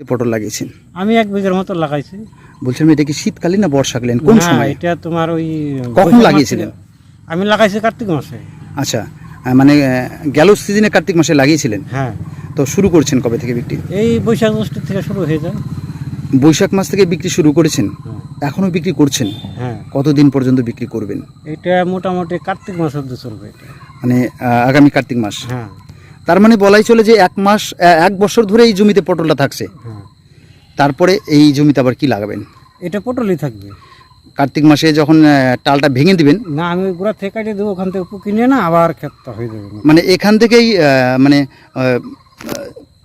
পটল লাগিয়েছেন? আমি এক বিঘের মতো লাগাইছি। বলছিলাম এটা কি শীতকালীন না বর্ষাকালীন? কোন না, সময়? এটা তোমার ওই কখন বৈশাখ মাস। লাগিয়েছিলেন? আমি লাগাইছি কার্তিক মাসে। আচ্ছা আহ, মানে আহ, গেল সিজনে কার্তিক মাসে লাগিয়েছিলেন? হ্যাঁ। তো শুরু করছেন কবে থেকে বিক্রি? এই বৈশাখ জ্যৈষ্ঠ থেকে শুরু হয়ে যায়। বৈশাখ মাস থেকে বিক্রি শুরু করেছেন? হ্যাঁ। এখনও বিক্রি করছেন? হ্যাঁ। কতদিন পর্যন্ত বিক্রি করবেন? এটা মোটামুটি কার্তিক মাস অব্দি চলবে এটা। মানে আহ, আগামী কার্তিক মাস? হ্যাঁ। তার মানে বলাই চলে যে এক মাস এক বছর ধরে এই জমিতে পটলটা থাকছে। হ্যাঁ। তারপরে এই জমিতে আবার কি লাগাবেন? এটা পটলই থাকবে। কার্তিক মাসে যখন টালটা ভেঙে দিবেন? না আমি গোড়া থেকে কাটিয়ে দেবো ওখান থেকে পুকি নিয়ে না আবার ক্ষেতটা হয়ে যাবে। মানে এখান থেকেই মানে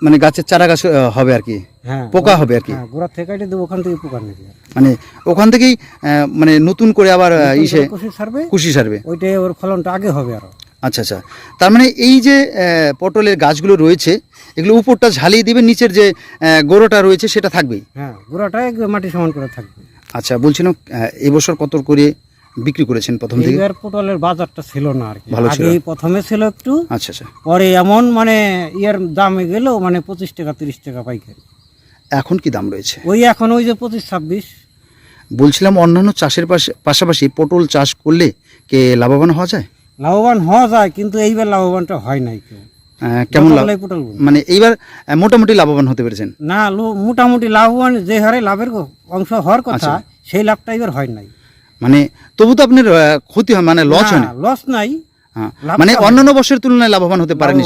মানে গাছের চারা গাছ হবে আর কি? হ্যাঁ। পোকা হবে আর কি? হ্যাঁ গোড়া থেকে কাটিয়ে দেবো ওখান থেকে পোকা নিয়ে মানে ওখান থেকেই মানে নতুন করে আবার ইসে কুশি ছাড়বে কুশি সারবে। ওইটাই ওর ফলনটা আগে হবে আরও। আচ্ছা আচ্ছা। তার মানে এই যে পটলের গাছগুলো রয়েছে এগুলো উপরটা ঝালিয়ে দিবেন নিচের যে গোড়াটা রয়েছে সেটা থাকবেই? হ্যাঁ গোড়াটা মাটি সমান করে থাকবে। আচ্ছা বলছিলাম এবছর কত করে বিক্রি করেছেন প্রথম থেকে? এইবার পটলের বাজারটা ছিল না আর কি। ভালো ছিল। আগেই প্রথমে ছিল একটু আচ্ছা আচ্ছা। পরে এমন মানে ইয়ার দামে গেল মানে পঁচিশ টাকা তিরিশ টাকা পাইকারি। এখন কি দাম রয়েছে? ওই এখন ওই যে পঁচিশ ছাব্বিশ। বলছিলাম অন্যান্য চাষের পাশে- পাশাপাশি পটল চাষ করলে কে লাভবান হওয়া যায়? লাভবান হওয়া যায় কিন্তু এইবার লাভবানটা হয় নাই কেউ। কেমন। মানে এইবার মোটামুটি লাভবান হতে পেরেছেন? না মোটামুটি লাভবান যে হারে লাভের অংশ হওয়ার কথা আচ্ছা। সেই লাভটা এবার হয় নাই। মানে তবু তো আপনার ক্ষতি হয় মানে লস হয় না লস নাই। হ্যাঁ। মানে অন্যান্য বছরের তুলনায় লাভবান হতে পারেনি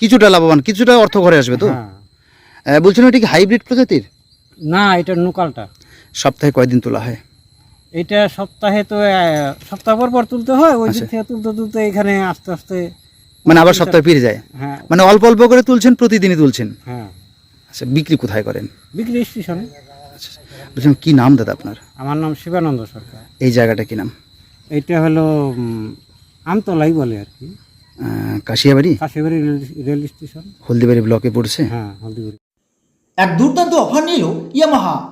কিছুটা লাভবান কিছুটা অর্থ ঘরে আসবে তো? হ্যাঁ। বলছিলাম এটা কি হাইব্রিড প্রজাতির? না এটা নোকালটা। সপ্তাহে কয়দিন তোলা হয়? এটা সপ্তাহে তো সপ্তাহ পর পর তুলতে হয় ওই দিক আচ্ছা। থেকে তুলতে তুলতে এখানে আস্তে আস্তে মানে আবার সপ্তাহে ফিরে যায়? হ্যাঁ। মানে অল্প অল্প করে তুলছেন প্রতিদিনই তুলছেন? হ্যাঁ। আচ্ছা বিক্রি কোথায় করেন? বিক্রি স্টেশনে। আচ্ছা বলছিলাম কি নাম দাদা আপনার? আমার নাম শিবানন্দ সরকার। এই জায়গাটা কি নাম? এইটা হলো আমতলাই বলে আর কি। Kashiabari? Kashiabari rail- rail station. Haldibari ব্লকে পড়ছে? হ্যাঁ হলদিবাড়ি। এক দুর্দান্ত অফার নিল ইয়ামাহা।